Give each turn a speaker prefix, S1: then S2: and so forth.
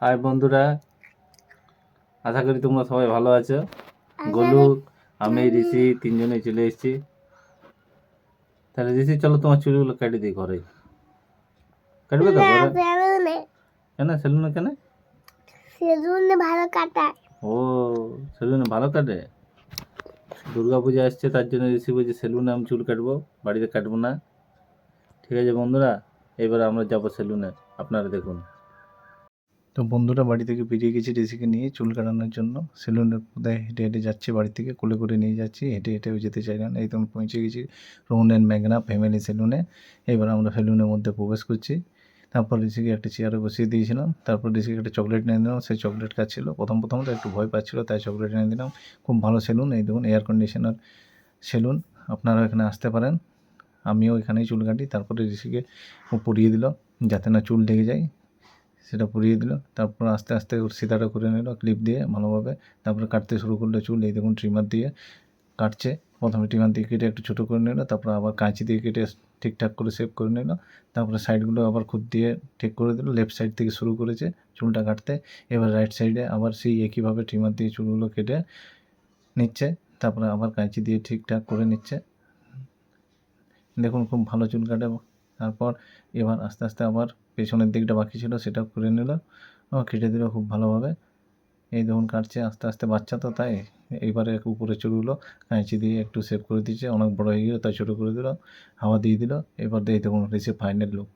S1: High বন্ধুরা আশা করি তোমরা সবাই ভালো আছো। গোলু আমি ঋষি তিনজনে চলে এসেছি। তাহলে ঋষি চলো তোমার চুলগুলো কেটে দিই ঘরে। কাটবে তো ঘরে? কেন সেলুনে কেন?
S2: সেলুনে ভালো কাটায়।
S1: ও সেলুনে ভালো কাটে? দুর্গা পূজা আসছে তার জন্য ঋষি বলছে সেলুনে আমি চুল কাটবো বাড়িতে কাটবো না। ঠিক আছে বন্ধুরা এবার আমরা যাব সেলুনে। আপনারা দেখুন। তো বন্ধুরা বাড়ি থেকে বেরিয়ে গেছি ঋষিকে নিয়ে চুল কাটানোর জন্য। সেলুনের কোথায় হেঁটে হেঁটে যাচ্ছি বাড়ি থেকে, কোলে করে নিয়ে যাচ্ছি, হেঁটে হেঁটেও যেতে চাই না। এই তো আমরা পৌঁছে গেছি রোহন অ্যান্ড ম্যাগনা ফ্যামিলি সেলুনে। এবার আমরা সেলুনের মধ্যে প্রবেশ করছি। তারপর ঋষিকে একটা চেয়ারে বসিয়ে দিয়েছিলাম। তারপর ঋষিকে একটা চকলেট এনে দিলাম। সেই চকলেট খাচ্ছিল। প্রথম প্রথম তো একটু ভয় পাচ্ছিলো, তাই চকলেট এনে দিলাম। খুব ভালো সেলুন। এই দেখুন এয়ার কন্ডিশনার সেলুন। আপনারা এখানে আসতে পারেন। আমিও এখানেই চুল কাটি। তারপরে ঋষিকে পরিয়ে দিল যাতে না চুল লেগে যায়। সেটা পরিয়ে দিল। তারপর আস্তে আস্তে ওর সিধাটা করে নিল ক্লিপ দিয়ে ভালোভাবে। তারপরে কাটতে শুরু করল চুল, এই দেখুন ট্রিমার দিয়ে কাটছে। প্রথমে ট্রিমার দিয়ে কেটে একটু ছোটো করে নিল, তারপর আবার কাঁচি দিয়ে কেটে ঠিকঠাক করে শেপ করে নিল। তারপরে সাইডগুলো আবার খুদ দিয়ে ঠিক করে দিল লেফট সাইড থেকে শুরু করেছে চুলটা কাটতে। এবার রাইট সাইডে আবার সেই একইভাবে ট্রিমার দিয়ে চুলগুলো কেটে নিচ্ছে, তারপরে আবার কাঁচি দিয়ে ঠিকঠাক করে নিচ্ছে। দেখুন খুব ভালো চুল কাটে। তারপর এবার আস্তে আস্তে আবার পেছনের দিকটা বাকি ছিল সেটা করে নিল। কেটে দিল খুব ভালোভাবে। এই দেখুন কাটছে আস্তে আস্তে, বাচ্চা তো তাই। এইবারে উপরে চুলগুলো কাঁচি দিয়ে একটু সেভ করে দিয়েছে অনেক বড় হয়ে গেল, তাই ছোটো করে দিল, হাওয়া দিয়ে দিল। এবার দিয়ে দেখুন হয়েছে ফাইনাল লুক